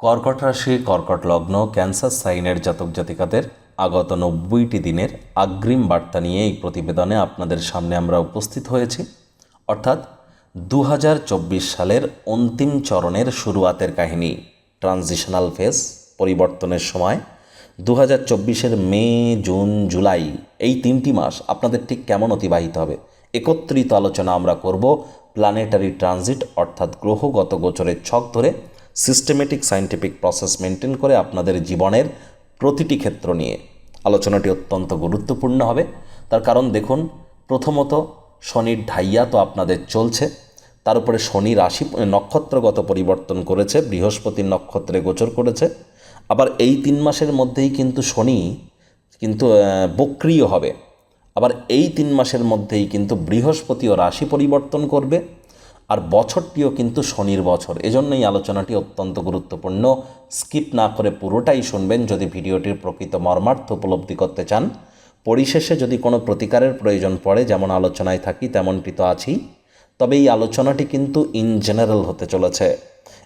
কর্কট রাশি কর্কট লগ্ন ক্যান্সার সাইনের জাতক জাতিকাদের আগত নব্বইটি দিনের আগ্রিম বার্তা নিয়ে এই প্রতিবেদনে আপনাদের সামনে আমরা উপস্থিত হয়েছি। অর্থাৎ দু হাজার চব্বিশ সালের অন্তিম চরণের শুরুয়াতের কাহিনী, ট্রানজিশনাল ফেজ পরিবর্তনের সময় দু হাজার মে, জুন, জুলাই, এই তিনটি মাস আপনাদের ঠিক কেমন অতিবাহিত হবে? একত্রিত আলোচনা আমরা করব প্ল্যানেটারি ট্রানজিট অর্থাৎ গ্রহগত গোচরের ছক ধরে সিস্টেমেটিক সায়েন্টিফিক প্রসেস মেনটেন করে আপনাদের জীবনের প্রতিটি ক্ষেত্র নিয়ে। আলোচনাটি অত্যন্ত গুরুত্বপূর্ণ হবে। তার কারণ দেখুন, প্রথমত শনির ঢাইয়া তো আপনাদের চলছে। তার উপরে শনি রাশি নক্ষত্রগত পরিবর্তন করেছে, বৃহস্পতির নক্ষত্রে গোচর করেছে। আবার এই তিন মাসের মধ্যেই কিন্তু শনি কিন্তু বক্রিয় হবে। আবার এই তিন মাসের মধ্যেই কিন্তু বৃহস্পতিও রাশি পরিবর্তন করবে। আর বছরটিও কিন্তু শনির বছর। এজন্যই আলোচনাটি অত্যন্ত গুরুত্বপূর্ণ। স্কিপ না করে পুরোটাই শুনবেন যদি ভিডিওটির প্রকৃত মর্মার্থ উপলব্ধি করতে চান। পরিশেষে যদি কোনো প্রতিকারের প্রয়োজন পড়ে, যেমন আলোচনায় থাকি, তেমনটি তো আছেই। তবে এই আলোচনাটি কিন্তু ইন জেনারেল হতে চলেছে।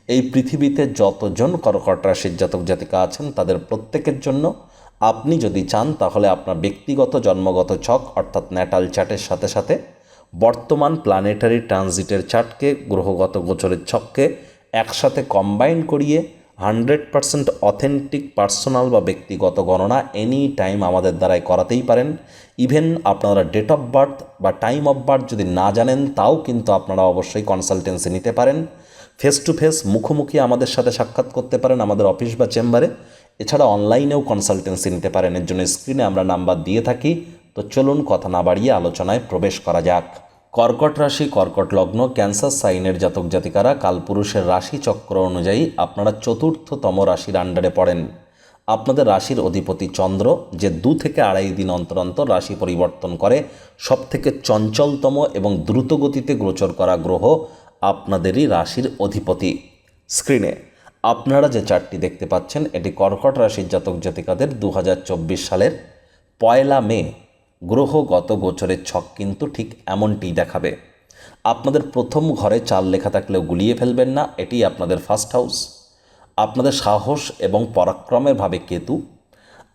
এই পৃথিবীতে যতজন কর্কট রাশির জাতক জাতিকা আছেন, তাদের প্রত্যেকের জন্য আপনি যদি চান, তাহলে আপনার ব্যক্তিগত জন্মগত ছক, অর্থাৎ ন্যাটাল চ্যাটের সাথে সাথে বর্তমান প্ল্যানেটারি ট্রানজিটের চার্টকে গ্রহগত গোচরের ছককে একসাথে কম্বাইন করিয়ে হান্ড্রেড পারসেন্ট অথেন্টিক পার্সোনাল বা ব্যক্তিগত গণনা এনি টাইম আমাদের দ্বারাই করাতেই পারেন। ইভেন আপনারা ডেট অফ বার্থ বা টাইম অফ বার্থ যদি না জানেন, তাও কিন্তু আপনারা অবশ্যই কনসালটেন্সি নিতে পারেন। ফেস টু ফেস মুখোমুখি আমাদের সাথে সাক্ষাৎ করতে পারেন আমাদের অফিস বা চেম্বারে এছাড়া অনলাইনেও কনসালটেন্সি নিতে পারেন। এর জন্য স্ক্রিনে আমরা নাম্বার দিয়ে থাকি। তো চলুন কথা না বাড়িয়ে আলোচনায় প্রবেশ করা যাক। কর্কট রাশি, কর্কট লগ্ন, ক্যান্সার সাইনের জাতক জাতিকারা কালপুরুষের রাশি চক্র অনুযায়ী আপনারা চতুর্থতম রাশির আন্ডারে পড়েন। আপনাদের রাশির অধিপতি চন্দ্র, যে দু থেকে আড়াই দিন অন্তর অন্তর রাশি পরিবর্তন করে সব থেকে চঞ্চলতম এবং দ্রুতগতিতে গোচর করা গ্রহ আপনাদেরই রাশির অধিপতি। স্ক্রিনে আপনারা যে চারটি দেখতে পাচ্ছেন, এটি কর্কট রাশির জাতক জাতিকাদের দু হাজার চব্বিশ সালের পয়লা মে গ্রহগত গোচরের ছক কিন্তু ঠিক এমনটিই দেখাবে। আপনাদের প্রথম ঘরে চাল লেখা থাকলেও গুলিয়ে ফেলবেন না, এটি আপনাদের ফার্স্ট হাউস আপনাদের সাহস এবং পরাক্রমের ভাবে কেতু।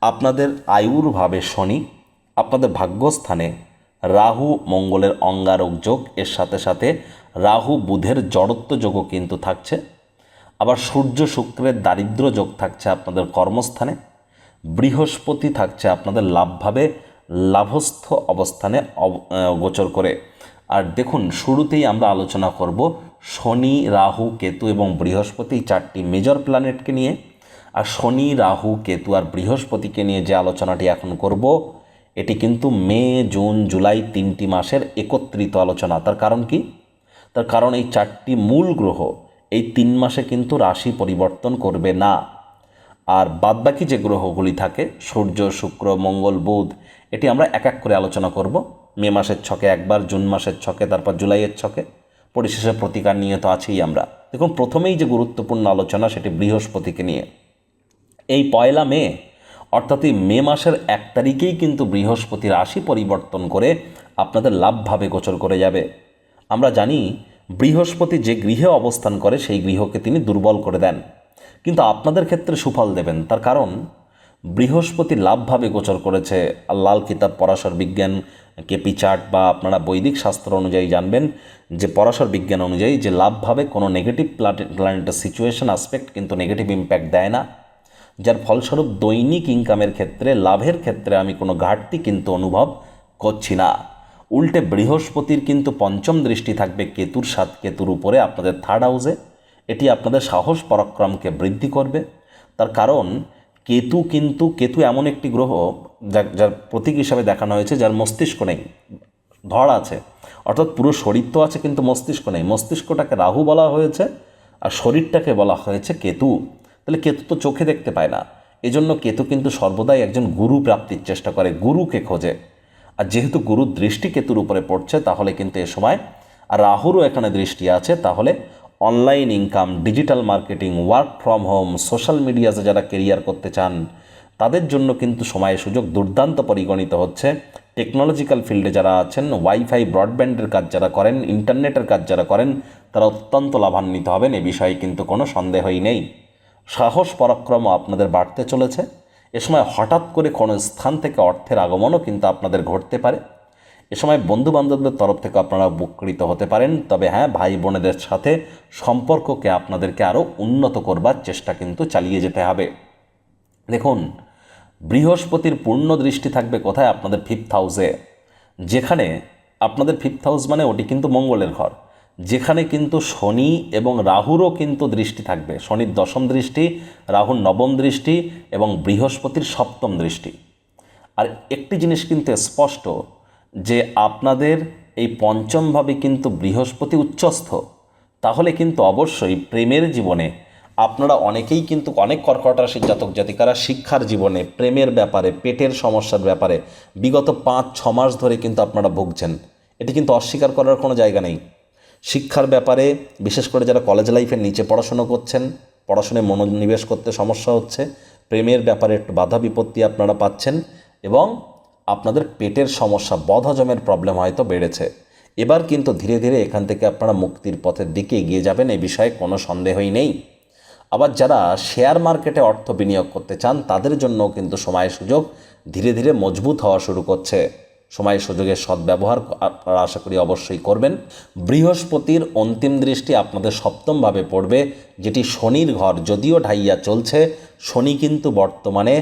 আপনাদের আয়ুর ভাবে শনি। আপনাদের ভাগ্যস্থানে রাহু মঙ্গলের অঙ্গারক যোগ, এর সাথে সাথে রাহু বুধের জড়ত্ব যোগও কিন্তু থাকছে। আবার সূর্য শুক্রের দারিদ্র যোগ থাকছে আপনাদের কর্মস্থানে। বৃহস্পতি থাকছে আপনাদের লাভভাবে লাভস্থ অবস্থানে গোচর করে। আর দেখুন, শুরুতেই আমরা আলোচনা করব শনি, রাহু, কেতু এবং বৃহস্পতি চারটি মেজর প্ল্যানেটকে নিয়ে। আর শনি, রাহু, কেতু আর বৃহস্পতিকে নিয়ে যে আলোচনাটি এখন করব, এটি কিন্তু মে, জুন, জুলাই তিনটি মাসের একত্রিত আলোচনা। তার কারণ কি? তার কারণ এই চারটি মূল গ্রহ এই তিন মাসে কিন্তু রাশি পরিবর্তন করবে না। আর বাদবাকি যে গ্রহগুলি থাকে, সূর্য, শুক্র, মঙ্গল, বুধ এটি আমরা এক এক করে আলোচনা করব। মে মাসের ছকে একবার, জুন মাসের ছকে, তারপর জুলাইয়ের ছকে। পরিশেষে প্রতিকার নিয়ে তো আছেই আমরা। দেখুন, প্রথমেই যে গুরুত্বপূর্ণ আলোচনা সেটি বৃহস্পতিকে নিয়ে। এই পয়লা মে, অর্থাৎ এই মে মাসের এক তারিখেই কিন্তু বৃহস্পতি রাশি পরিবর্তন করে আপনাদের লাভভাবে গোচর করে যাবে। আমরা জানি, বৃহস্পতি যে গৃহে অবস্থান করে, সেই গৃহকে তিনি দুর্বল করে দেন। কিন্তু আপনাদের ক্ষেত্রে সুফল দেবেন। তার কারণ বৃহস্পতি লাভভাবে গোচর করেছে। লাল কিতাব পরাশর বিজ্ঞান কেপি চার্ট বা আপনারা বৈদিক শাস্ত্র অনুযায়ী জানবেন যে পরাশর বিজ্ঞান অনুযায়ী যে লাভভাবে কোনো নেগেটিভ প্ল্যানেটের সিচুয়েশন আসপেক্ট কিন্তু নেগেটিভ ইম্প্যাক্ট দেয় না। যার ফলস্বরূপ দৈনিক ইনকামের ক্ষেত্রে, লাভের ক্ষেত্রে আমি কোনো ঘাটতি কিন্তু অনুভব করছি না। উল্টে বৃহস্পতির কিন্তু পঞ্চম দৃষ্টি থাকবে কেতুর সাত কেতুর উপরে আপনাদের থার্ড হাউসে এটি আপনাদের সাহস পরাক্রমকে বৃদ্ধি করবে। তার কারণ কেতু কিন্তু, কেতু এমন একটি গ্রহ যার প্রতীক হিসাবে দেখানো হয়েছে, যার মস্তিষ্ক নেই, ধড় আছে। অর্থাৎ পুরো শরীর তো আছে কিন্তু মস্তিষ্ক নেই। মস্তিষ্কটাকে রাহু বলা হয়েছে আর শরীরটাকে বলা হয়েছে কেতু। তাহলে কেতু তো চোখে দেখতে পায় না। এজন্য কেতু কিন্তু সর্বদাই একজন গুরু প্রাপ্তির চেষ্টা করে, গুরুকে খোঁজে। আর যেহেতু গুরুর দৃষ্টি কেতুর উপরে পড়ছে, তাহলে কিন্তু এ সময় আর রাহুরও এখানে দৃষ্টি আছে, তাহলে online income, digital marketing work from home social মিডিয়াতে যারা কেরিয়ার করতে চান, তাদের জন্য কিন্তু সময় সুযোগ দুর্দান্ত পরিগণিত হচ্ছে। টেকনোলজিক্যাল ফিল্ডে যারা আছেন ওয়াইফাই ব্রডব্যান্ডের কাজ যারা করেন ইন্টারনেটের কাজ যারা করেন, তারা অত্যন্ত লাভান্বিত হবেন, এ বিষয়ে কিন্তু কোনো সন্দেহই নেই। সাহস পরাক্রম আপনাদের বাড়তে চলেছে। এ সময় হঠাৎ করে কোনো স্থান থেকে অর্থের আগমনও কিন্তু আপনাদের ঘটতে পারে। এ সময় বন্ধু বান্ধবদের তরফ থেকে আপনারা উপকৃত হতে পারেন। তবে হ্যাঁ ভাই বোনেদের সাথে সম্পর্ককে আপনাদেরকে আরও উন্নত করবার চেষ্টা কিন্তু চালিয়ে যেতে হবে। দেখুন, বৃহস্পতির পূর্ণ দৃষ্টি থাকবে কোথায়? আপনাদের ফিফথ হাউসে যেখানে আপনাদের ফিফথ হাউস মানে ওটি কিন্তু মঙ্গলের ঘর। যেখানে কিন্তু শনি এবং রাহুরও কিন্তু দৃষ্টি থাকবে। শনির দশম দৃষ্টি, রাহুর নবম দৃষ্টি এবং বৃহস্পতির সপ্তম দৃষ্টি। আর একটি জিনিস কিন্তু স্পষ্ট যে আপনাদের এই পঞ্চমভাবে কিন্তু বৃহস্পতি উচ্চস্থ, তাহলে কিন্তু অবশ্যই প্রেমের জীবনে আপনারা অনেকেই কিন্তু অনেক কর্কট রাশির জাতক জাতিকারা শিক্ষার জীবনে, প্রেমের ব্যাপারে, পেটের সমস্যার ব্যাপারে বিগত পাঁচ, ছ মাস ধরে কিন্তু আপনারা ভুগছেন। এটি কিন্তু অস্বীকার করার কোনো জায়গা নেই। শিক্ষার ব্যাপারে বিশেষ করে যারা কলেজ লাইফের নিচে পড়াশুনো করছেন পড়াশোনায় মনোনিবেশ করতে সমস্যা হচ্ছে, প্রেমের ব্যাপারে একটু বাধা বিপত্তি আপনারা পাচ্ছেন এবং আপনাদের পেটের সমস্যা, বদহজমের প্রবলেম হয়তো বেড়েছে। এবার কিন্তু ধীরে ধীরে এখান থেকে আপনারা মুক্তির পথের দিকে এগিয়ে যাবেন, এই বিষয়ে কোনো সন্দেহই নেই। আবার যারা শেয়ার মার্কেটে অর্থ বিনিয়োগ করতে চান, তাদের জন্য কিন্তু সময় সুযোগ ধীরে ধীরে মজবুত হওয়া শুরু করছে। সময় সুযোগের সদ্ব্যবহার আপনারা আশা করি অবশ্যই করবেন। বৃহস্পতির অন্তিম দৃষ্টি আপনাদের সপ্তমভাবে পড়বে, যেটি শনির ঘর, যদিও ঢাইয়া চলছে, শনি কিন্তু বর্তমানে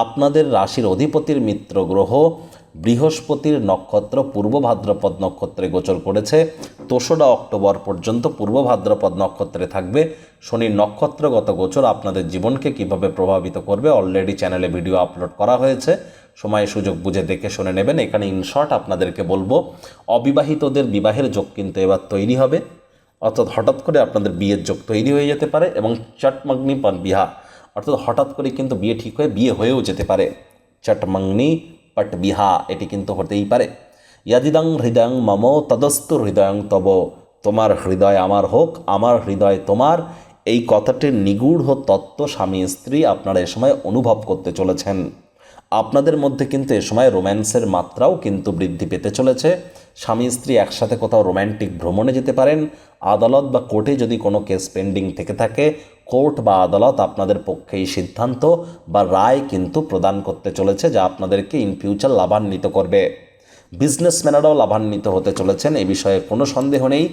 আপনাদের রাশির অধিপতির মিত্র গ্রহ বৃহস্পতির নক্ষত্র পূর্ব ভাদ্রপদ নক্ষত্রে গোচর করেছে। দোসরা অক্টোবর পর্যন্ত পূর্ব ভাদ্রপদ নক্ষত্রে থাকবে। শনির নক্ষত্রগত গোচর আপনাদের জীবনকে কীভাবে প্রভাবিত করবে অলরেডি চ্যানেলে ভিডিও আপলোড করা হয়েছে। সময় সুযোগ বুঝে দেখে শুনে নেবেন। এখানে ইনশর্ট আপনাদেরকে বলব, অবিবাহিতদের বিবাহের যোগ কিন্তু এবার তৈরি হবে। অর্থাৎ হঠাৎ করে আপনাদের বিয়ের যোগ তৈরি হয়ে যেতে পারে এবং চটমগ্নি পন বিহা অর্থাৎ হঠাৎ করে কিন্তু বিয়ে ঠিক হয়ে বিয়ে হয়েও যেতে পারে। চটমগ্নি পট বিহা এটি কিন্তু হতেই পারে। ইয়াদিদং হৃদয়ং মম তদস্তু হৃদয়ং তব, তোমার হৃদয় আমার হোক, আমার হৃদয় তোমার। এই কথাটির নিগূঢ় তত্ত্ব স্বামী স্ত্রী আপনারা এ সময় অনুভব করতে চলেছেন। আপনাদের মধ্যে কিন্তু এ সময় রোম্যান্সের মাত্রাও কিন্তু বৃদ্ধি পেতে চলেছে। স্বামী স্ত্রী একসাথে কোথাও রোম্যান্টিক ভ্রমণে যেতে পারেন, আদালত বা কোর্টে যদি কোনো কেস পেন্ডিং থেকে থাকে, কোর্ট বা আদালত আপনাদের পক্ষে এই সিদ্ধান্ত বা রায় কিন্তু প্রদান করতে চলেছে, যা আপনাদেরকে ইন ফিউচার লাভান্বিত করবে। বিজনেসম্যানেরাও লাভান্বিত হতে চলেছেন, এ বিষয়ে কোনো সন্দেহ নেই।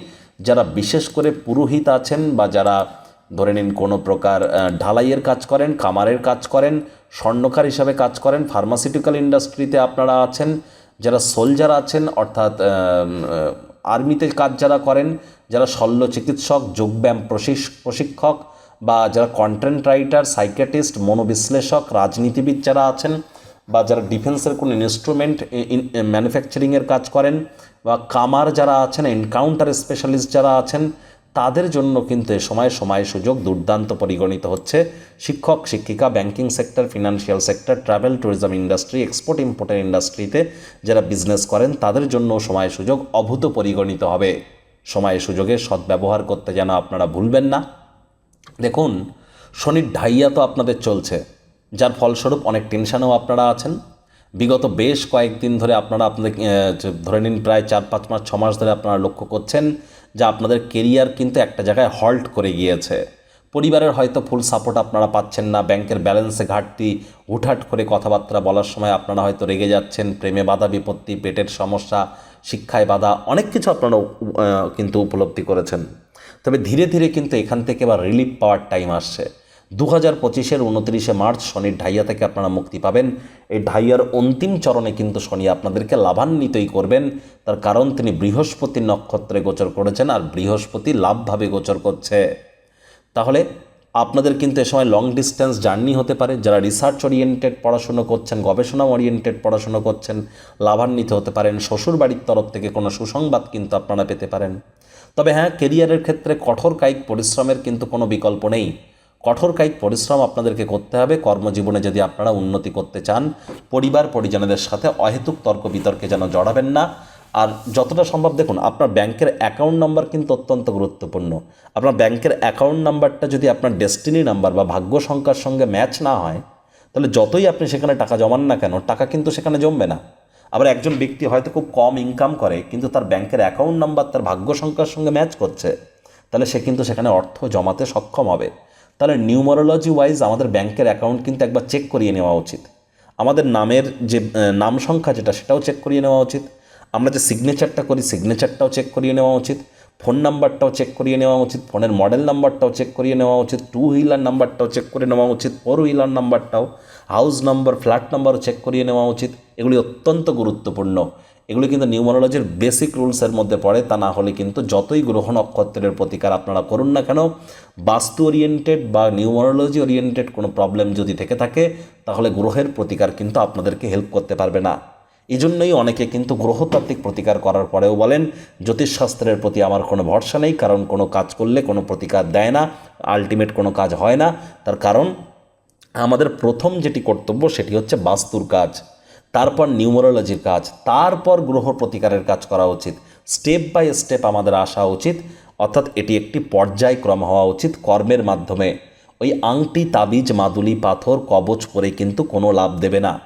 যারা বিশেষ করে পুরোহিত আছেন বা যারা ধরে নিন কোনো প্রকার ঢালাইয়ের কাজ করেন কামারের কাজ করেন, স্বর্ণকার হিসাবে কাজ করেন ফার্মাসিউটিক্যাল ইন্ডাস্ট্রিতে আপনারা আছেন যারা সোলজার আছেন, অর্থাৎ আর্মিতে কাজ যারা করেন, যারা শল্য চিকিৎসক, যোগব্যায়াম প্রশিক্ষক বা যারা কন্টেন্ট রাইটার সাইকিয়াটিস্ট মনোবিশ্লেষক, রাজনীতিবিদ যারা আছেন বা যারা ডিফেন্সের কোনো ইনস্ট্রুমেন্ট ম্যানুফ্যাকচারিংয়ের কাজ করেন বা কামার যারা আছেন এনকাউন্টার স্পেশালিস্ট যারা আছেন তাদের জন্য কিন্তু এ সময় সময় সুযোগ দুর্দান্ত পরিগণিত হচ্ছে। শিক্ষক, শিক্ষিকা banking sector financial sector travel tourism industry export ইম্পোর্টের ইন্ডাস্ট্রিতে যারা বিজনেস করেন, তাদের জন্য সময় সুযোগ অভূত পরিগণিত হবে। সময় সুযোগের সদ্ব্যবহার করতে যেন আপনারা ভুলবেন না। দেখুন, শনির ঢাইয়া তো আপনাদের চলছে, যার ফলস্বরূপ অনেক টেনশানেও আপনারা আছেন। বিগত বেশ কয়েকদিন ধরে আপনারা আপনাদের ধরে নিন প্রায় চার পাঁচ মাস, ছ মাস ধরে আপনারা লক্ষ্য করছেন যে আপনাদের কেরিয়ার কিন্তু একটা জায়গায় হল্ট করে গিয়েছে। পরিবারের হয়তো ফুল সাপোর্ট আপনারা পাচ্ছেন না, ব্যাংকের ব্যালেন্সে ঘাটতি, হুটহাট করে কথাবার্তা বলার সময় আপনারা হয়তো রেগে যাচ্ছেন, প্রেমে বাধা, বিপত্তি, পেটের সমস্যা, শিক্ষায় বাধা, অনেক কিছু আপনারা কিন্তু উপলব্ধি করেছেন। তবে ধীরে ধীরে কিন্তু এখান থেকে বা রিলিফ পাওয়ার টাইম আসছে। দু হাজার পঁচিশের উনত্রিশে মার্চ শনির ঢাইয়া থেকে আপনারা মুক্তি পাবেন। এই ঢাইয়ার অন্তিম চরণে কিন্তু শনি আপনাদেরকে লাভান্বিতই করবেন। তার কারণ তিনি বৃহস্পতি নক্ষত্রে গোচর করেছেন আর বৃহস্পতি লাভভাবে গোচর করছে। তাহলে আপনাদের কিন্তু এ সময় লং ডিস্টেন্স জার্নি হতে পারে। যারা রিসার্চ ওরিয়েন্টেড পড়াশুনো করছেন, গবেষণা ওরিয়েন্টেড পড়াশুনো করছেন, লাভান্বিত হতে পারেন। শ্বশুর বাড়ির তরফ থেকে কোনো সুসংবাদ কিন্তু আপনারা পেতে পারেন। তবে হ্যাঁ কেরিয়ারের ক্ষেত্রে কঠোর কায়িক পরিশ্রমের কিন্তু কোনো বিকল্প নেই। কঠোর কায়িক পরিশ্রম আপনাদেরকে করতে হবে। কর্মজীবনে যদি আপনারা উন্নতি করতে চান, পরিবার, পরিজনদের সাথে অহেতুক তর্ক বিতর্কে যেন জড়াবেন না। আর যতটা সম্ভব দেখুন, আপনার ব্যাংকের অ্যাকাউন্ট নাম্বার কিন্তু অত্যন্ত গুরুত্বপূর্ণ। আপনার ব্যাংকের অ্যাকাউন্ট নাম্বারটা যদি আপনার ডেস্টিনি নাম্বার বা ভাগ্য সংখ্যার সঙ্গে ম্যাচ না হয়, তাহলে যতই আপনি সেখানে টাকা জমান না কেন, টাকা কিন্তু সেখানে জমবে না। আবার একজন ব্যক্তি হয়তো খুব কম ইনকাম করে, কিন্তু তার ব্যাংকের অ্যাকাউন্ট নাম্বার তার ভাগ্য সংখ্যার সঙ্গে ম্যাচ করছে, তাহলে সে কিন্তু সেখানে অর্থ জমাতে সক্ষম হবে। তাহলে নিউমারোলজি ওয়াইজ আমাদের ব্যাংকের অ্যাকাউন্ট কিন্তু একবার চেক করিয়ে নেওয়া উচিত। আমাদের নামের যে নাম সংখ্যা যেটা, সেটাও চেক করিয়ে নেওয়া উচিত। আমরা যে সিগনেচারটা করি সিগনেচারটাও চেক করিয়ে নেওয়া উচিত। ফোন নাম্বারটাও চেক করিয়ে নেওয়া উচিত। ফোনের মডেল নাম্বারটাও চেক করিয়ে নেওয়া উচিত। টু হুইলার নাম্বারটাও চেক করে নেওয়া উচিত। ফোর হুইলার নাম্বারটাও। হাউস নাম্বার ফ্ল্যাট নাম্বারও চেক করিয়ে নেওয়া উচিত। এগুলি অত্যন্ত গুরুত্বপূর্ণ। এগুলি কিন্তু নিউমারোলজির বেসিক রুলসের মধ্যে পড়ে, তা না হলে কিন্তু যতই গ্রহ নক্ষত্রের প্রতিকার আপনারা করুন না কেন, বাস্তু ওরিয়েন্টেড বা নিউমারোলজি ওরিয়েন্টেড কোনো প্রবলেম যদি থেকে থাকে, তাহলে গ্রহের প্রতিকার কিন্তু আপনাদেরকে হেল্প করতে পারবে না। এই জন্যই অনেকে কিন্তু গ্রহতাত্ত্বিক প্রতিকার করার পরেও বলেন, জ্যোতিষশাস্ত্রের প্রতি আমার কোনো ভরসা নেই, কারণ কোনো কাজ করলে কোনো প্রতিকার দেয় না আলটিমেট কোনো কাজ হয় না, তার কারণ আমাদের প্রথম যেটি কর্তব্য সেটি হচ্ছে বাস্তুর কাজ। তারপর নিউমারোলজির কাজ, তারপর গ্রহ প্রতিকারের কাজ করা উচিত। স্টেপ বাই স্টেপ আমাদের আসা উচিত। অর্থাৎ এটি একটি পর্যায়ক্রম হওয়া উচিত কর্মের মাধ্যমে। ওই আংটি, তাবিজ, মাদুলি, পাথর, কবচ পরে কিন্তু কোনো লাভ দেবে না।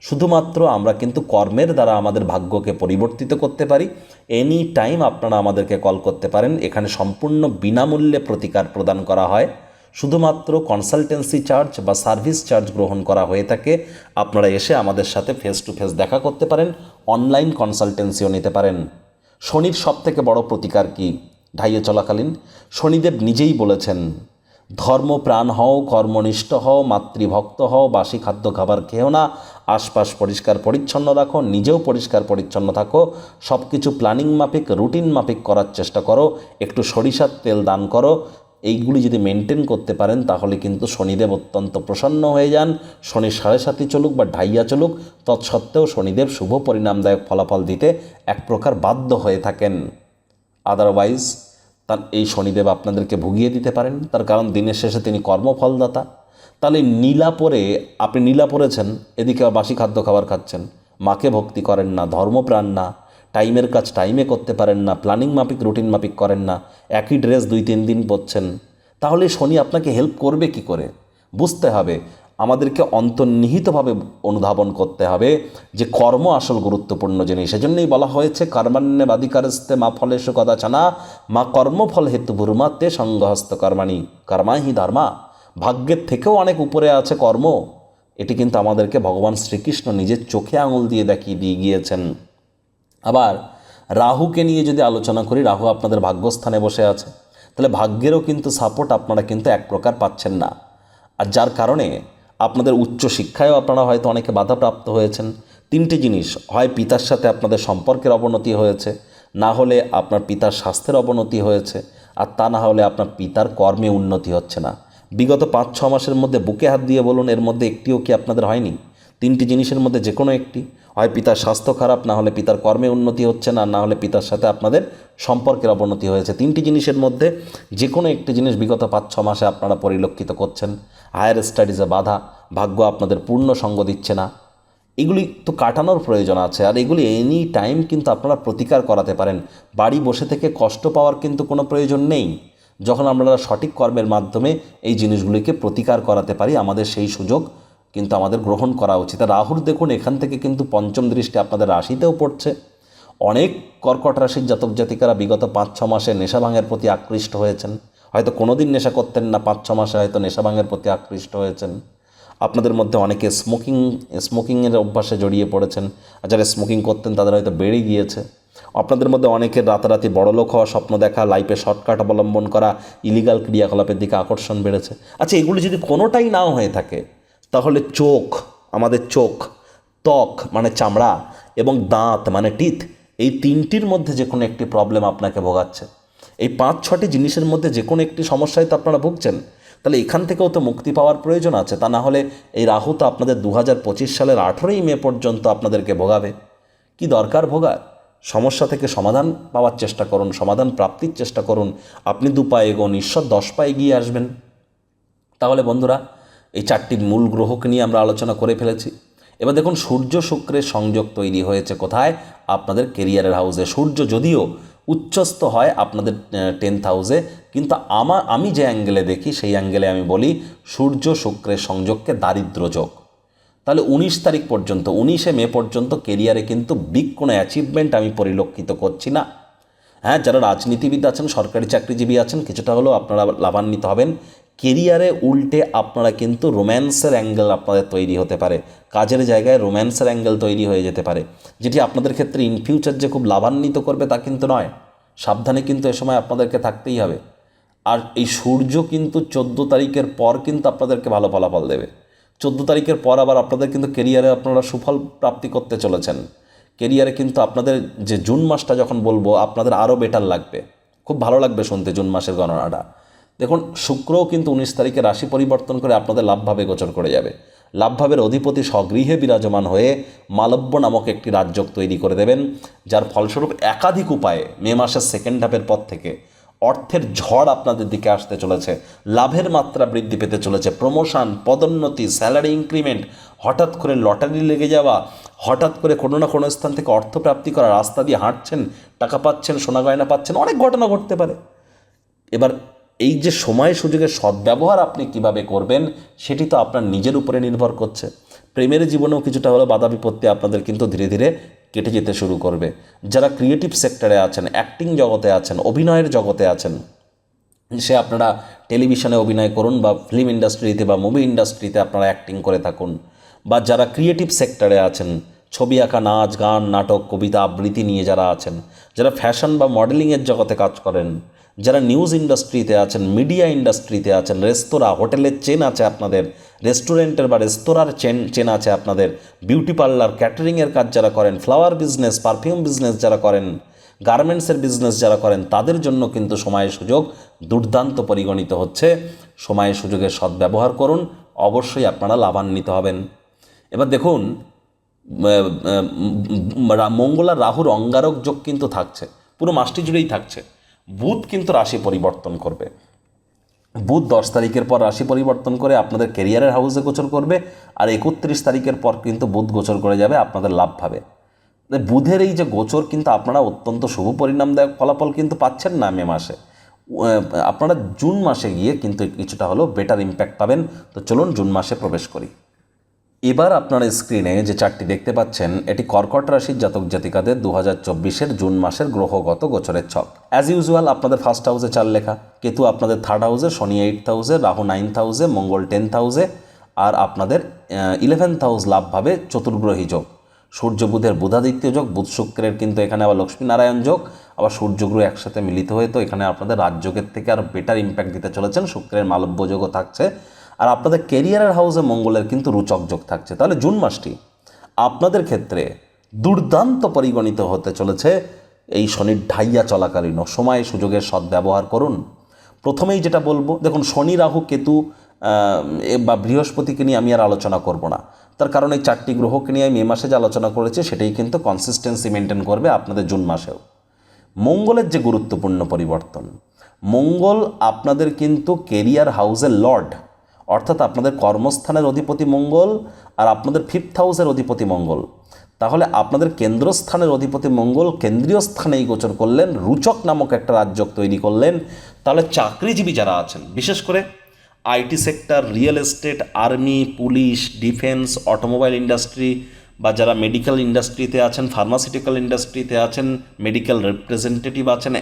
শুধুমাত্র আমরা কিন্তু কর্মের দ্বারা আমাদের ভাগ্যকে পরিবর্তিত করতে পারি। এনি টাইম আপনারা আমাদেরকে কল করতে পারেন। এখানে সম্পূর্ণ বিনামূল্যে প্রতিকার প্রদান করা হয়। শুধুমাত্র কনসালটেন্সি চার্জ বা সার্ভিস চার্জ গ্রহণ করা হয়ে থাকে। আপনারা এসে আমাদের সাথে ফেস টু ফেস দেখা করতে পারেন অনলাইন কনসালটেন্সিও নিতে পারেন। শনির সব থেকে বড় প্রতিকার কি? ঢাইয়ে চলাকালীন, শনিদেব নিজেই বলেছেন ধর্মপ্রাণ হও, কর্মনিষ্ঠ হও, মাতৃভক্ত হও, বাসি খাদ্য খাবার খেও না, আশপাশ পরিষ্কার পরিচ্ছন্ন রাখো, নিজেও পরিষ্কার পরিচ্ছন্ন থাকো সব কিছু প্ল্যানিং মাফিক রুটিন মাফিক করার চেষ্টা করো, একটু সরিষার তেল দান করো এইগুলি যদি মেনটেন করতে পারেন, তাহলে কিন্তু শনিদেব অত্যন্ত প্রসন্ন হয়ে যান। শনি সাড়ে সাতি চলুক বা ঢাইয়া চলুক, তৎসত্ত্বেও শনিদেব শুভ পরিণামদায়ক ফলাফল দিতে এক প্রকার বাধ্য হয়ে থাকেন। আদারওয়াইজ তার এই শনিদেব আপনাদেরকে ভুগিয়ে দিতে পারেন। তার কারণ দিনের শেষে তিনি কর্মফলদাতা। তাহলে নীলা পরে আপনি নীলা পরেছেন এদিকে বাসি খাদ্য খাবার খাচ্ছেন। মাকে ভক্তি করেন না, ধর্মপ্রাণ না। টাইমের কাজ টাইমে করতে পারেন না, প্ল্যানিং মাফিক, রুটিন মাফিক করেন না, একই ড্রেস দুই তিন দিন পরছেন। তাহলে শনি আপনাকে হেল্প করবে কি করে? বুঝতে হবে, আমাদেরকে অন্তর্নিহিতভাবে অনুধাবন করতে হবে যে কর্ম আসল গুরুত্বপূর্ণ জিনিস। সেজন্যই বলা হয়েছে কর্মান্যে বাদিকারস্তে মা ফলেশু কদাচানা, মা কর্মফল হেতু ভুরমা তে সঙ্গহস্ত কর্মাণী। কর্মাহি ধর্মা। ভাগ্যের থেকেও অনেক উপরে আছে কর্ম। এটি কিন্তু আমাদেরকে ভগবান শ্রীকৃষ্ণ নিজের চোখে আঙুল দিয়ে দেখিয়ে দিয়ে গিয়েছেন। আবার রাহুকে নিয়ে যদি আলোচনা করি, রাহু আপনাদের ভাগ্যস্থানে বসে আছে। তাহলে ভাগ্যেরও কিন্তু সাপোর্ট আপনারা কিন্তু এক প্রকার পাচ্ছেন না। আর যার কারণে আপনাদের উচ্চ শিক্ষায়ও আপনারা হয়তো অনেকে বাধাপ্রাপ্ত হয়েছেন। তিনটি জিনিস, হয় পিতার সাথে আপনাদের সম্পর্কের অবনতি হয়েছে, না হলে আপনার পিতার স্বাস্থ্যের অবনতি হয়েছে, আর তা না হলে আপনার পিতার কর্মে উন্নতি হচ্ছে না। বিগত পাঁচ, ছ মাসের মধ্যে বুকে হাত দিয়ে বলুন, এর মধ্যে একটিও কি আপনাদের হয়নি? তিনটি জিনিসের মধ্যে যে কোনো একটি। হয় পিতার স্বাস্থ্য খারাপ, না হলে পিতার কর্মে উন্নতি হচ্ছে না না হলে পিতার সাথে আপনাদের সম্পর্কের অবনতি হয়েছে। তিনটি জিনিসের মধ্যে যে কোনো একটি জিনিস বিগত পাঁচ, ছ মাসে আপনারা পরিলক্ষিত করছেন। হায়ার স্টাডিজে বাধা, ভাগ্য আপনাদের পূর্ণ সঙ্গ দিচ্ছে না। এগুলি তো কাটানোর প্রয়োজন আছে, আর এগুলি এনি টাইম কিন্তু আপনারা প্রতিকার করাতে পারেন। বাড়ি বসে থেকে কষ্ট পাওয়ার কিন্তু কোনো প্রয়োজন নেই। যখন আমরা সঠিক কর্মের মাধ্যমে এই জিনিসগুলিকে প্রতিকার করাতে পারি, আমাদের সেই সুযোগ কিন্তু আমাদের গ্রহণ করা উচিত। রাহুর দেখুন, এখান থেকে কিন্তু পঞ্চম দৃষ্টি আপনাদের রাশিতেও পড়ছে। অনেক কর্কট রাশির জাতক জাতিকারা বিগত পাঁচ ছ মাসে নেশাভাঙের প্রতি আকৃষ্ট হয়েছেন। হয়তো কোনো দিন নেশা করতেন না পাঁচ ছ মাসে হয়তো নেশাভাঙের প্রতি আকৃষ্ট হয়েছেন। আপনাদের মধ্যে অনেকে স্মোকিং স্মোকিংয়ের অভ্যাসে জড়িয়ে পড়েছেন আর যারা স্মোকিং করতেন তাদের হয়তো বেড়ে গিয়েছে। আপনাদের মধ্যে অনেকের রাতারাতি বড়লোক হওয়া স্বপ্ন দেখা লাইফে শর্টকাট অবলম্বন করা ইলিগাল ক্রিয়াকলাপের দিকে আকর্ষণ বেড়েছে। আচ্ছা এগুলি যদি কোনোটাই নাও হয়ে থাকে তাহলে চোখ, আমাদের চোখ, ত্বক মানে চামড়া এবং দাঁত মানে টিথ, এই তিনটির মধ্যে যে কোনো একটি প্রবলেম আপনাকে ভোগাচ্ছে। এই পাঁচ, ছটি জিনিসের মধ্যে যে কোনো একটি সমস্যায় তো আপনারা ভুগছেন। তাহলে এখান থেকেও তো মুক্তি পাওয়ার প্রয়োজন আছে। তা না হলে এই রাহু তো আপনাদের দু হাজার পঁচিশ সালের আঠেরোই মে পর্যন্ত আপনাদেরকে ভোগাবে। কি দরকার ভোগার? সমস্যা থেকে সমাধান পাওয়ার চেষ্টা করুন, সমাধান প্রাপ্তির চেষ্টা করুন। আপনি দু পায়ে এগোন, ঈশ্বর দশ পায়ে এগিয়ে আসবেন। তাহলে বন্ধুরা এই চারটি মূল গ্রহকে নিয়ে আমরা আলোচনা করে ফেলেছি। এবার দেখুন, সূর্য শুক্রের সংযোগ তৈরি হয়েছে কোথায়? আপনাদের কেরিয়ারের হাউসে। সূর্য যদিও উচ্চস্থ হয় আপনাদের টেন্থ হাউসে, কিন্তু আমা, আমি যে অ্যাঙ্গেলে দেখি, সেই অ্যাঙ্গেলে আমি বলি সূর্য শুক্রের সংযোগকে দারিদ্র যোগ। তাহলে উনিশ তারিখ পর্যন্ত, উনিশে মে পর্যন্ত কেরিয়ারে কিন্তু বিগ কোনো অ্যাচিভমেন্ট আমি পরিলক্ষিত করছি না। হ্যাঁ যারা রাজনীতিবিদ আছেন, সরকারি চাকরিজীবী আছেন, কিছুটা হলেও আপনারা লাভান্বিত হবেন। কেরিয়ারে উল্টে আপনারা কিন্তু রোম্যান্সের অ্যাঙ্গেল আপনাদের তৈরি হতে পারে। কাজের জায়গায় রোম্যান্সের অ্যাঙ্গেল তৈরি হয়ে যেতে পারে। যেটি আপনাদের ক্ষেত্রে ইন ফিউচার যে খুব লাভান্বিত করবে তা কিন্তু নয়। সাবধানে কিন্তু এ সময় আপনাদেরকে থাকতেই হবে। আর এই সূর্য কিন্তু চোদ্দ তারিখের পর কিন্তু আপনাদেরকে ভালো ফলাফল দেবে। চোদ্দ তারিখের পর আবার আপনাদের কিন্তু কেরিয়ারে আপনারা সুফল প্রাপ্তি করতে চলেছেন। কেরিয়ারে কিন্তু আপনাদের যে জুন মাসটা যখন বলব, আপনাদের আরও বেটার লাগবে। খুব ভালো লাগবে শুনতে জুন মাসের গণনাটা। দেখুন, শুক্রও কিন্তু উনিশ তারিখে রাশি পরিবর্তন করে আপনাদের লাভভাবে গোচর করে যাবে। লাভভাবের অধিপতি স্বগৃহে বিরাজমান হয়ে মালব্য নামক একটি রাজ্যক তৈরি করে দেবেন, যার ফলস্বরূপ একাধিক উপায়ে মে মাসের সেকেন্ড হাফের পর থেকে অর্থের ঝড় আপনাদের দিকে আসতে চলেছে। লাভের মাত্রা বৃদ্ধি পেতে চলেছে। প্রমোশন, পদোন্নতি স্যালারি ইনক্রিমেন্ট হঠাৎ করে লটারি লেগে যাওয়া, হঠাৎ করে কোনো না কোনো স্থান থেকে অর্থ প্রাপ্তি করা, রাস্তা দিয়ে হাঁটছেন, টাকা পাচ্ছেন, সোনা গয়না পাচ্ছেন, অনেক ঘটনা ঘটতে পারে। এবার এই যে সময় সুযোগের সদ্ব্যবহার আপনি কীভাবে করবেন, সেটি তো আপনার নিজের উপরে নির্ভর করছে। প্রেমের জীবনেও কিছুটা হলো বাধা বিপত্তি আপনাদের কিন্তু ধীরে ধীরে কেটে যেতে শুরু করবে। যারা ক্রিয়েটিভ সেক্টরে আছেন অ্যাক্টিং জগতে আছেন, অভিনয়ের জগতে আছেন, সে আপনারা টেলিভিশনে অভিনয় করুন বা ফিল্ম ইন্ডাস্ট্রিতে বা মুভি ইন্ডাস্ট্রিতে আপনারা অ্যাক্টিং করে থাকুন। বা যারা ক্রিয়েটিভ সেক্টরে আছেন, ছবি আঁকা, নাচ, গান, নাটক, কবিতা, আবৃত্তি নিয়ে যারা আছেন, যারা ফ্যাশন বা মডেলিংয়ের জগতে কাজ করেন যারা নিউজ ইন্ডাস্ট্রিতে আছেন মিডিয়া ইন্ডাস্ট্রিতে আছেন রেস্তোরাঁ হোটেলের চেন আছে আপনাদের রেস্টুরেন্টের বা রেস্তোরাঁর চেন চেন আছে আপনাদের বিউটি পার্লার ক্যাটারিংয়ের কাজ যারা করেন ফ্লাওয়ার বিজনেস পারফিউম বিজনেস যারা করেন গার্মেন্টসের বিজনেস যারা করেন, তাদের জন্য কিন্তু সময়ের সুযোগ দুর্দান্ত পরিগণিত হচ্ছে। সময়ের সুযোগের সদ্ব্যবহার করুন, অবশ্যই আপনারা লাভান্বিত হবেন। এবার দেখুন মঙ্গল রাহুর অঙ্গারক যোগ কিন্তু থাকছে, পুরো মাসটি জুড়েই থাকছে। বুধ কিন্তু রাশি পরিবর্তন করবে। বুধ দশ তারিখের পর রাশি পরিবর্তন করে আপনাদের কেরিয়ারের হাউসে গোচর করবে আর একত্রিশ তারিখের পর কিন্তু বুধ গোচর করে যাবে, আপনাদের লাভ পাবে বুধের এই যে গোচর কিন্তু আপনারা অত্যন্ত শুভ পরিণামদায়ক ফলাফল কিন্তু পাচ্ছেন না মে মাসে। আপনারা জুন মাসে গিয়ে কিন্তু কিছুটা হলেও বেটার ইম্প্যাক্ট পাবেন। তো চলুন জুন মাসে প্রবেশ করি। এবার আপনারা স্ক্রিনে যে চারটি দেখতে পাচ্ছেন, এটি কর্কট রাশির জাতক জাতিকাদের দু হাজার জুন মাসের গ্রহগত গোচরের ছক। অ্যাজ ইউজুয়াল আপনাদের ফার্স্ট হাউসে চার লেখা। কেতু আপনাদের থার্ড হাউসে শনি এইট হাউসে রাহু নাইন্থ হাউসে মঙ্গল টেন্থ হাউসে আর আপনাদের ইলেভেন্থ হাউস লাভভাবে চতুর্গ্রহী যোগ। সূর্য বুধের বুধাদিত্য যোগ, বুধ শুক্রের কিন্তু এখানে আবার লক্ষ্মীনারায়ণ যোগ, আবার সূর্যগ্রহ একসাথে মিলিত হয়ে তো এখানে আপনাদের রাজযোগের থেকে আরও বেটার ইম্প্যাক্ট দিতে চলেছেন। শুক্রের মালব্য যোগও থাকছে। আর আপনাদের কেরিয়ারের হাউসে মঙ্গলের কিন্তু রুচক যোগ থাকছে। তাহলে জুন মাসটি আপনাদের ক্ষেত্রে দুর্দান্ত পরিগণিত হতে চলেছে। এই শনির ঢাইয়া চলাকালীন সময় সুযোগের সদ্ব্যবহার করুন। প্রথমেই যেটা বলব, দেখুন, শনি, রাহু, কেতু বা বৃহস্পতিকে নিয়ে আমি আর আলোচনা করব না। তার কারণ এই চারটি গ্রহকে নিয়ে আমি মে মাসে যে আলোচনা করেছি, সেটাই কিন্তু কনসিস্টেন্সি মেনটেন করবে আপনাদের জুন মাসেও। মঙ্গলের যে গুরুত্বপূর্ণ পরিবর্তন, মঙ্গল আপনাদের কিন্তু কেরিয়ার হাউসের লর্ড অর্থাৎ আপনাদের কর্মস্থানের অধিপতি মঙ্গল আর আপনাদের ফিফথ হাউসের অধিপতি মঙ্গল। তাহলে আপনাদের কেন্দ্রস্থানের অধিপতি মঙ্গল কেন্দ্রীয় স্থানেই গোচর করলেন, রুচক নামক একটা রাজ্য তৈরি করলেন। তাহলে চাকরিজীবী যারা আছেন, বিশেষ করে IT sector, real estate, army, police, defence, automobile industry বা যারা মেডিকেল ইন্ডাস্ট্রিতে আছেন, ফার্মাসিউটিক্যাল ইন্ডাস্ট্রিতে আছেন, মেডিকেল রিপ্রেজেন্টেটিভ আছেন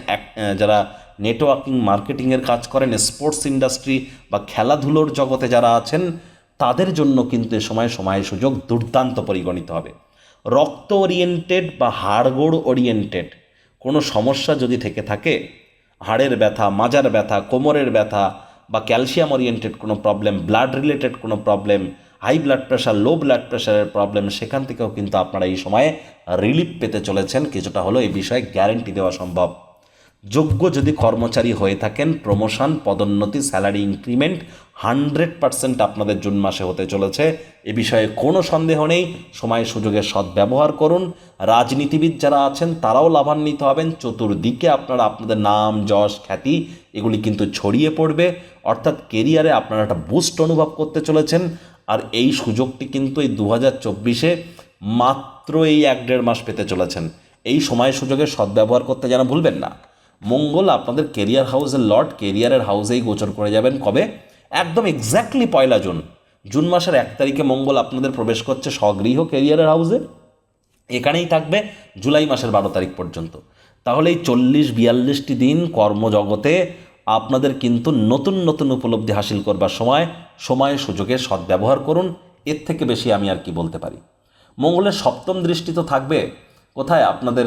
যারা নেটওয়ার্কিং, মার্কেটিংয়ের কাজ করেন, স্পোর্টস ইন্ডাস্ট্রি বা খেলাধুলোর জগতে যারা আছেন, তাদের জন্য কিন্তু এ সময় সময় সুযোগ দুর্দান্ত পরিগণিত হবে। রক্ত ওরিয়েন্টেড বা হাড়গোড় ওরিয়েন্টেড কোনো সমস্যা যদি থেকে থাকে, হাড়ের ব্যথা, মাজার ব্যথা, কোমরের ব্যথা বা ক্যালসিয়াম ওরিয়েন্টেড কোনো প্রবলেম ব্লাড রিলেটেড কোনো problem high blood pressure low blood প্রেশারের প্রবলেম সেখান থেকেও কিন্তু আপনারা এই সময়ে রিলিফ পেতে চলেছেন। কিছুটা হলেও এই বিষয়ে গ্যারেন্টি দেওয়া সম্ভব। যোগ্য যদি কর্মচারী হয়ে থাকেন প্রমোশন পদোন্নতি স্যালারি ইনক্রিমেন্ট হান্ড্রেড পারসেন্ট আপনাদের জুন মাসে হতে চলেছে। এ বিষয়ে কোনো সন্দেহ নেই। সময় সুযোগের সদ্ব্যবহার করুন। রাজনীতিবিদ যারা আছেন, তারাও লাভান্বিত হবেন। চতুর্দিকে আপনারা আপনাদের নাম, যশ, খ্যাতি, এগুলি কিন্তু ছড়িয়ে পড়বে। অর্থাৎ কেরিয়ারে আপনারা একটা বুস্ট অনুভব করতে চলেছেন। আর এই সুযোগটি কিন্তু এই দু হাজার চব্বিশে মাত্র এই এক দেড় মাস পেতে চলেছেন। এই সময় সুযোগের সদ্ব্যবহার করতে যেন ভুলবেন না। মঙ্গল আপনাদের কেরিয়ার হাউসের লর্ড কেরিয়ারের হাউসেই গোচর করে যাবেন কবে? একদম এক্স্যাক্টলি পয়লা জুন। জুন মাসের এক তারিখে মঙ্গল আপনাদের প্রবেশ করছে স্বগৃহ কেরিয়ারের হাউসে এখানেই থাকবে জুলাই মাসের বারো তারিখ পর্যন্ত। তাহলে এই চল্লিশ, বিয়াল্লিশটি দিন কর্মজগতে আপনাদের কিন্তু নতুন নতুন উপলব্ধি হাসিল করবার সময় সময় সুযোগের সদ্ব্যবহার করুন। এর থেকে বেশি আমি আর কি বলতে পারি। মঙ্গলের সপ্তম দৃষ্টি তো থাকবে। কোথায়? আপনাদের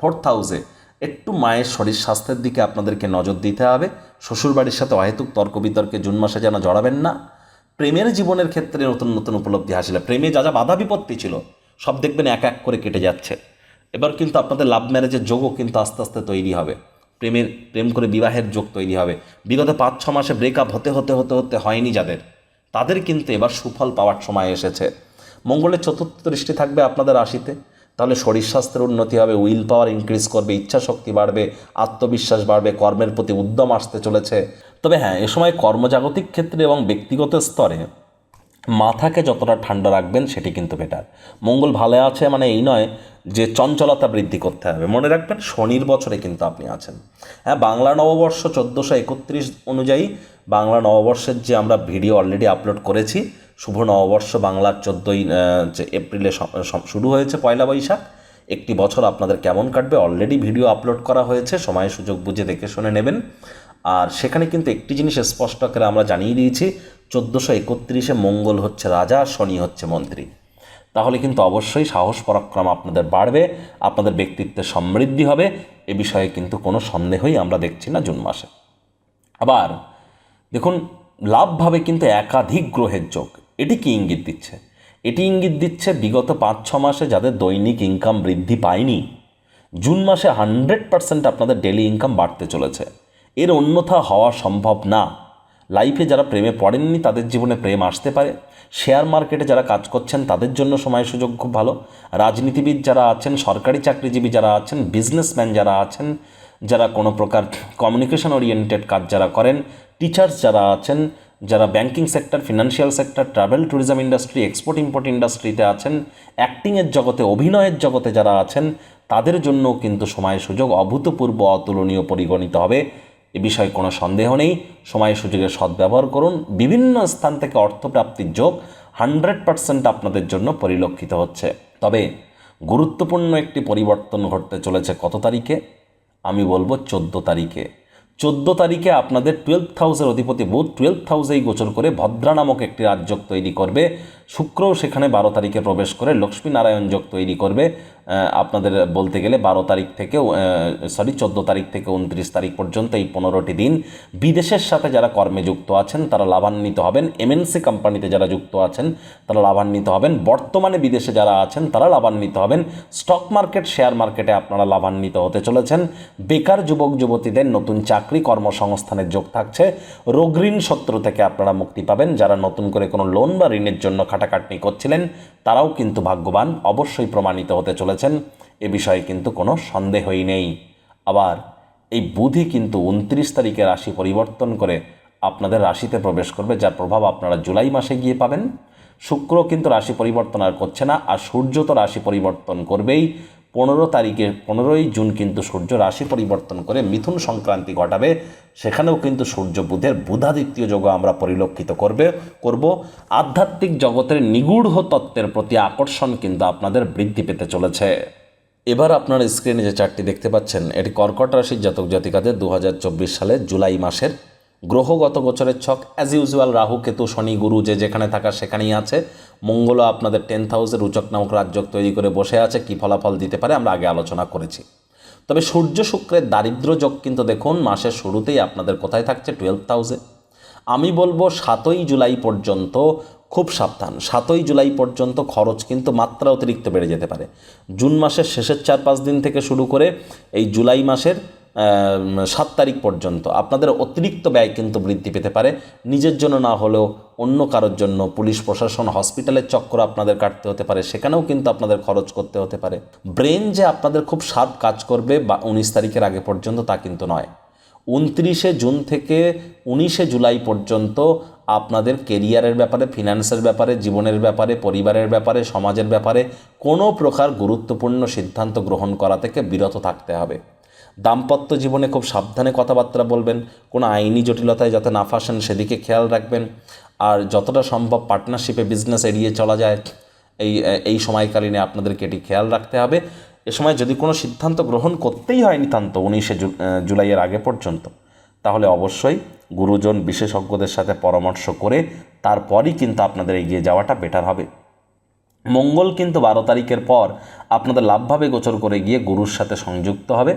ফোর্থ হাউসে একটু মায়ের শরীর স্বাস্থ্যের দিকে আপনাদেরকে নজর দিতে হবে। শ্বশুরবাড়ির সাথে অহেতুক তর্ক বিতর্কে জুন মাসে যেন জড়াবেন না। প্রেমের জীবনের ক্ষেত্রে নতুন নতুন উপলব্ধি হাসিল। প্রেমে যা যা বাধা বিপত্তি ছিল, সব দেখবেন এক এক করে কেটে যাচ্ছে। এবার কিন্তু আপনাদের লাভ ম্যারেজের যোগও কিন্তু আস্তে আস্তে তৈরি হবে। প্রেমের, প্রেম করে বিবাহের যোগ তৈরি হবে। বিগত পাঁচ, ছ মাসে ব্রেকআপ হতে হতে হতে হতে হয়নি যাদের। তাদের কিন্তু এবার সুফল পাওয়ার সময় এসেছে। মঙ্গলের চতুর্থ দৃষ্টি থাকবে আপনাদের রাশিতে। তাহলে শরীর স্বাস্থ্যের উন্নতি হবে উইল পাওয়ার ইনক্রিজ করবে ইচ্ছা শক্তি বাড়বে, আত্মবিশ্বাস বাড়বে, কর্মের প্রতি উদ্যম আসতে চলেছে। তবে হ্যাঁ এ সময় কর্মজাগতিক ক্ষেত্রে এবং ব্যক্তিগত স্তরে মাথাকে যতটা ঠান্ডা রাখবেন সেটি কিন্তু বেটার মঙ্গল ভালো আছে মানে এই নয় যে চঞ্চলতা বৃদ্ধি করতে হবে। মনে রাখবেন শনির বছরে কিন্তু আপনি আছেন। হ্যাঁ বাংলা নববর্ষ চোদ্দোশো একত্রিশ অনুযায়ী বাংলা নববর্ষের যে আমরা ভিডিও অলরেডি আপলোড করেছি শুভ নববর্ষ বাংলার চোদ্দোই এপ্রিলে শুরু হয়েছে পয়লা বৈশাখ। একটি বছর আপনাদের কেমন কাটবে? অলরেডি ভিডিও আপলোড করা হয়েছে, সময় সুযোগ বুঝে দেখে শুনে নেবেন। আর সেখানে কিন্তু একটি জিনিস স্পষ্ট করে আমরা জানিয়ে দিয়েছি, চোদ্দোশো একত্রিশে মঙ্গল হচ্ছে রাজা, শনি হচ্ছে মন্ত্রী। তাহলে কিন্তু অবশ্যই সাহস, পরাক্রম আপনাদের বাড়বে, আপনাদের ব্যক্তিত্বের সমৃদ্ধি হবে, এ বিষয়ে কিন্তু কোনো সন্দেহই আমরা দেখছি না জুন মাসে। আবার দেখুন, লাভভাবে কিন্তু একাধিক গ্রহের যোগ। এটি কি ইঙ্গিত দিচ্ছে? এটি ইঙ্গিত দিচ্ছে বিগত পাঁচ, ছ মাসে যাদের দৈনিক ইনকাম বৃদ্ধি পায়নি, জুন মাসে হান্ড্রেড পার্সেন্ট আপনাদের ডেলি ইনকাম বাড়তে চলেছে। এর অন্যথা হওয়া সম্ভব না। লাইফে যারা প্রেমে পড়েননি, তাদের জীবনে প্রেম আসতে পারে। শেয়ার মার্কেটে যারা কাজ করছেন, তাদের জন্য সময় সুযোগ খুব ভালো। রাজনীতিবিদ যারা আছেন, সরকারি চাকরিজীবী যারা আছেন বিজনেসম্যান যারা আছেন, যারা কোনো প্রকার কমিউনিকেশন ওরিয়েন্টেড কাজ যারা করেন টিচার্স যারা আছেন যারা banking sector financial sector travel tourism industry export import ইন্ডাস্ট্রিতে আছেন অ্যাক্টিংয়ের জগতে, অভিনয়ের জগতে যারা আছেন, তাদের জন্য কিন্তু সময় সুযোগ অভূতপূর্ব, অতুলনীয় পরিগণিত হবে। এ বিষয়ে কোনো সন্দেহ নেই। সময় সুযোগের সদ্ব্যবহার করুন। বিভিন্ন স্থান থেকে অর্থপ্রাপ্তির যোগ হান্ড্রেড পার্সেন্ট আপনাদের জন্য পরিলক্ষিত হচ্ছে। তবে গুরুত্বপূর্ণ একটি পরিবর্তন ঘটতে চলেছে কত তারিখে? আমি বলব চোদ্দ তারিখে। চোদ্দ তারিখে আপনাদের টুয়েলভ হাউসের অধিপতি বুধ টুয়েলভ হাউসেই গোচর করে ভদ্রা নামক একটি রাজযোগ তৈরি করবে। শুক্রও সেখানে বারো তারিখে প্রবেশ করে লক্ষ্মী নারায়ণ যোগ তৈরি করবে। আপনাদের বলতে গেলে বারো তারিখ থেকেও সরি চোদ্দ তারিখ থেকে উনত্রিশ তারিখ পর্যন্ত এই পনেরোটি দিন বিদেশের সাথে যারা কর্মে যুক্ত আছেন, তারা লাভান্বিত হবেন। এমএনসি কোম্পানিতে যারা যুক্ত আছেন, তারা লাভান্বিত হবেন। বর্তমানে বিদেশে যারা আছেন, তারা লাভান্বিত হবেন। স্টক মার্কেট শেয়ার মার্কেটে আপনারা লাভান্বিত হতে চলেছেন। বেকার যুবক, যুবতীদের নতুন চাকরি, কর্মসংস্থানের যোগ থাকছে। রোগঋণ শত্রু থেকে আপনারা মুক্তি পাবেন। যারা নতুন করে কোনো লোন বা ঋণের জন্য খাটাখাটনি করছিলেন, তারাও কিন্তু ভাগ্যবান, অবশ্যই প্রমাণিত হতে চলেছেন এ বিষয়ে কিন্তু কোনো সন্দেহই নেই। আবার এই বুধি কিন্তু উনত্রিশ তারিখে রাশি পরিবর্তন করে আপনাদের রাশিতে প্রবেশ করবে, যার প্রভাব আপনারা জুলাই মাসে গিয়ে পাবেন। শুক্র কিন্তু রাশি পরিবর্তন আর করছে না, আর সূর্য তো রাশি পরিবর্তন করবেই। পনেরো তারিখে, পনেরোই জুন কিন্তু সূর্য রাশি পরিবর্তন করে মিথুন সংক্রান্তি ঘটাবে। সেখানেও কিন্তু সূর্য বুধের বুধাদিত্য যোগ আমরা পরিলক্ষিত করবে, করব। আধ্যাত্মিক জগতের নিগূঢ় তত্ত্বের প্রতি আকর্ষণ কিন্তু আপনাদের বৃদ্ধি পেতে চলেছে। এবার আপনার স্ক্রিনে যে চারটি দেখতে পাচ্ছেন, এটি কর্কট রাশির জাতক জাতিকাদের দু হাজার চব্বিশ সালে জুলাই মাসের গ্রহগত গোচরের ছক অ্যাজ ইউজুয়াল রাহু, কেতু, শনি, গুরু, যে যেখানে থাকা সেখানেই আছে। মঙ্গলও আপনাদের টেন্থ হাউসের উচক নামক রাজযোগ তৈরি করে বসে আছে, কী ফলাফল দিতে পারে আমরা আগে আলোচনা করেছি। তবে সূর্য শুক্রের দারিদ্র যোগ কিন্তু দেখুন, মাসের শুরুতেই আপনাদের কোথায় থাকছে? টুয়েলভ হাউসে আমি বলব সাতই জুলাই পর্যন্ত খুব সাবধান। সাতই জুলাই পর্যন্ত খরচ কিন্তু মাত্রা অতিরিক্ত বেড়ে যেতে পারে। জুন মাসের শেষের চার পাঁচ দিন থেকে শুরু করে এই জুলাই মাসের সাত তারিখ পর্যন্ত। আপনাদের অতিরিক্ত ব্যয় কিন্তু বৃদ্ধি পেতে পারে। নিজের জন্য না হলেও অন্য কারোর জন্য পুলিশ, প্রশাসন, হসপিটালের চক্কর আপনাদের কাটতে হতে পারে। সেখানেও কিন্তু আপনাদের খরচ করতে হতে পারে। ব্রেন যে আপনাদের খুব সাত কাজ করবে বা উনিশ তারিখের আগে পর্যন্ত তা কিন্তু নয়। উনত্রিশে জুন থেকে উনিশে জুলাই পর্যন্ত আপনাদের কেরিয়ারের ব্যাপারে, ফিনান্সের ব্যাপারে, জীবনের ব্যাপারে, পরিবারের ব্যাপারে, সমাজের ব্যাপারে কোনো প্রকার গুরুত্বপূর্ণ সিদ্ধান্ত গ্রহণ করা থেকে বিরত থাকতে হবে। দাম্পত্য জীবনে খুব সাবধানে কথাবার্তা বলবেন, কোনো আইনি জটিলতায় যাতে না ফাঁসেন সেদিকে খেয়াল রাখবেন। আর যতটা সম্ভব পার্টনারশিপে বিজনেস এড়িয়ে চলা যায়। এই এই সময়কালীনে আপনাদেরকে এটি খেয়াল রাখতে হবে। এ সময় যদি কোনো সিদ্ধান্ত গ্রহণ করতেই হয় নিতান্ত উনিশে জুলাইয়ের আগে পর্যন্ত, তাহলে অবশ্যই গুরুজন বিশেষজ্ঞদের সাথে পরামর্শ করে তারপরই কিন্তু আপনাদের এগিয়ে যাওয়াটা বেটার হবে। মঙ্গল কিন্তু বারো তারিখের পর আপনাদের লাভভাবে গোচর করে গিয়ে গুরুর সাথে সংযুক্ত হবে।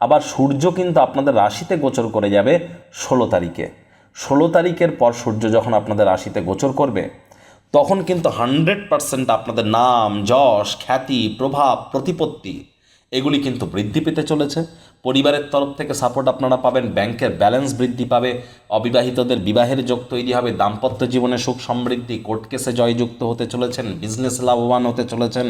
আবার সূর্য কিন্তু আপনাদের রাশিতে গোচর করে যাবে ষোলো তারিখে। ষোলো তারিখের পর সূর্য যখন আপনাদের রাশিতে গোচর করবে, তখন কিন্তু হান্ড্রেড পারসেন্ট আপনাদের নাম, যশ, খ্যাতি, প্রভাব, প্রতিপত্তি, এগুলি কিন্তু বৃদ্ধি পেতে চলেছে। পরিবারের তরফ থেকে সাপোর্ট আপনারা পাবেন, ব্যাংকের ব্যালেন্স বৃদ্ধি পাবে, অবিবাহিতদের বিবাহের যোগ তৈরি হবে, দাম্পত্য জীবনে সুখ সমৃদ্ধি কোর্ট কেসে জয়যুক্ত হতে চলেছেন বিজনেস লাভবান হতে চলেছেন,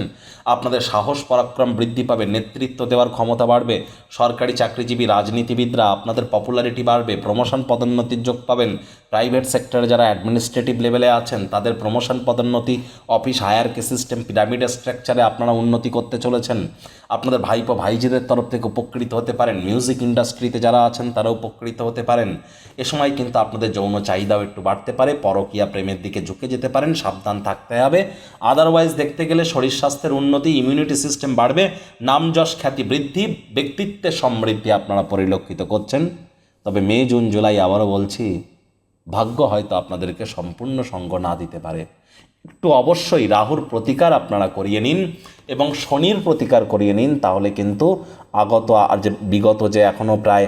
আপনাদের সাহস পরাক্রম বৃদ্ধি পাবে, নেতৃত্ব দেওয়ার ক্ষমতা বাড়বে, সরকারি চাকরিজীবী, রাজনীতিবিদরা আপনাদের পপুলারিটি বাড়বে প্রমোশন পদোন্নতির যোগ পাবেন প্রাইভেট সেক্টরে যারা অ্যাডমিনিস্ট্রেটিভ লেভেলে আছেন, তাদের প্রমোশন পদোন্নতি অফিস হায়ারকে সিস্টেম পিরামিড স্ট্রাকচারে আপনারা উন্নতি করতে চলেছেন। আপনাদের ভাইপো ভাইজিদের তরফ থেকে উপকৃত হতে পারেন। মিউজিক ইন্ডাস্ট্রিতে যারা আছেন, তারা উপকৃত হতে পারেন। এ সময় কিন্তু আপনাদের যৌন চাহিদাও একটু বাড়তে পারে। পরকীয়া প্রেমের দিকে ঝুঁকে যেতে পারেন, সাবধান থাকতে হবে। আদারওয়াইজ দেখতে গেলে শরীর স্বাস্থ্যের উন্নতি ইমিউনিটি সিস্টেম বাড়বে, নাম যশ খ্যাতি বৃদ্ধি, ব্যক্তিত্বের সমৃদ্ধি আপনারা পরিলক্ষিত করছেন। তবে মে, জুন, জুলাই আবারও বলছি, ভাগ্য হয়তো আপনাদেরকে সম্পূর্ণ সঙ্গ না দিতে পারে। একটু অবশ্যই রাহুর প্রতিকার আপনারা করিয়ে নিন এবং শনির প্রতিকার করিয়ে নিন, তাহলে কিন্তু আগত আর যে বিগত যে এখনও প্রায়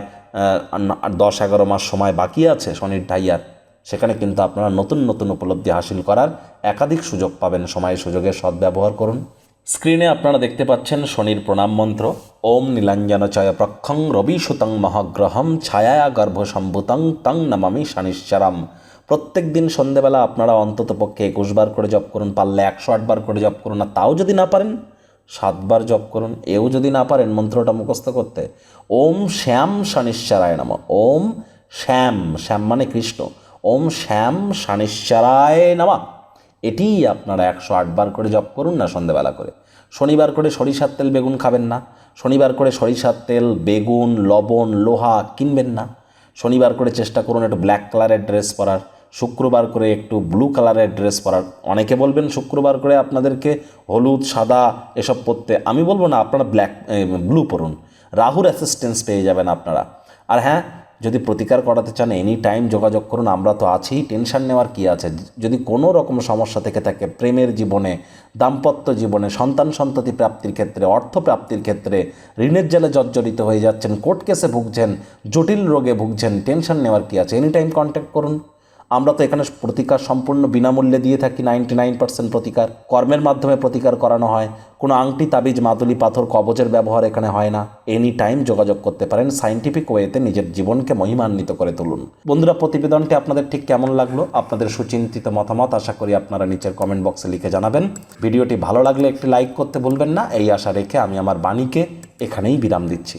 দশ এগারো মাস সময় বাকি আছে শনির ঢাইয়ার, সেখানে কিন্তু আপনারা নতুন নতুন উপলব্ধি হাসিল করার একাধিক সুযোগ পাবেন। সময় সুযোগের সদ্ব্যবহার করুন। স্ক্রিনে আপনারা দেখতে পাচ্ছেন শনির প্রণাম মন্ত্র। ওম নীলাঞ্জন চয় প্রক্ষং রবি সুতং মহাগ্রহম ছায়া গর্ভ সম্ভুতং, তং নমামি শনিশ্চরম। প্রত্যেক দিন সন্ধেবেলা আপনারা অন্তত পক্ষে একুশ বার করে জপ করুন, পারলে একশো আটবার করে জপ করুন, আর তাও যদি না পারেন সাতবার জপ করুন, এও যদি না পারেন মন্ত্রটা মুখস্থ করতে। ওম শ্যাম শনিশ্চরায় নম। ওম শ্যাম শ্যাম মানে কৃষ্ণ। ওম শ্যাম শনিশ্চরায় নামা। এটিই আপনারা একশো আটবার করে জপ করুন না সন্ধেবেলা করে। শনিবার করে সরিষার তেল বেগুন খাবেন না। শনিবার করে সরিষার তেল, বেগুন, লবণ, লোহা কিনবেন না। শনিবার করে চেষ্টা করুন একটু ব্ল্যাক কালারের ড্রেস পরার। শুক্রবার করে একটু ব্লু কালারের ড্রেস পরার। অনেকে বলবেন শুক্রবার করে আপনাদেরকে হলুদ, সাদা এসব পরতে। আমি বলব না, আপনারা ব্ল্যাক ব্লু পরুন। রাহুর অ্যাসিস্ট্যান্স পেয়ে যাবেন আপনারা। আর হ্যাঁ যদি প্রতিকার করাতে চান এনি টাইম যোগাযোগ করুন, আমরা তো আছি টেনশন নেওয়ার কি আছে? যদি কোনো রকম সমস্যা থেকে থাকে, প্রেমের জীবনে, দাম্পত্য জীবনে, সন্তান সন্ততি প্রাপ্তির ক্ষেত্রে, অর্থ প্রাপ্তির ক্ষেত্রে, ঋণের জালে জর্জরিত হয়ে যাচ্ছেন কোর্ট কেসে ভুগছেন, জটিল রোগে ভুগছেন টেনশন নেওয়ার কি আছে? এনি টাইম কন্ট্যাক্ট করুন। আমরা তো এখানে প্রতিকার সম্পূর্ণ বিনামূল্যে দিয়ে থাকি নাইনটি নাইন পার্সেন্ট প্রতিকার। কর্মের মাধ্যমে প্রতিকার করানো হয়। কোনো আংটি, তাবিজ, মাদুলি, পাথর, কবচের ব্যবহার এখানে হয় না। এনি টাইম যোগাযোগ করতে পারেন সাইন্টিফিক ওয়েতে নিজের জীবনকে মহিমান্বিত করে তুলুন। বন্ধুরা, প্রতিবেদনটি আপনাদের ঠিক কেমন লাগল? আপনাদের সুচিন্তিত মতামত আশা করি আপনারা নিচের কমেন্ট বক্সে লিখে জানাবেন। ভিডিওটি ভালো লাগলে একটি লাইক করতে ভুলবেন না। এই আশা রেখে আমি আমার বাণীকে এখানেই বিরাম দিচ্ছি।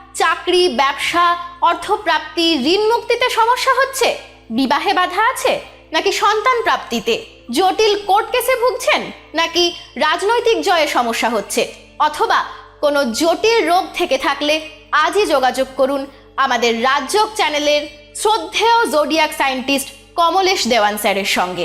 চাকরি, ব্যবসা, অর্থপ্রাপ্তি ঋণ মুক্তিতে সমস্যা হচ্ছে? বিবাহে বাধা আছে? নাকি সন্তান প্রাপ্তিতে? জটিল কোর্ট কেসে ভুগছেন? নাকি রাজনৈতিক জয়ে সমস্যা হচ্ছে? অথবা কোনো জটিল রোগ থেকে থাকলে আজই যোগাযোগ করুন আমাদের রাজ্যক চ্যানেলের শ্রদ্ধেয় জোডিয়াক সায়েন্টিস্ট কমলেশ দেওয়ান স্যারের সঙ্গে।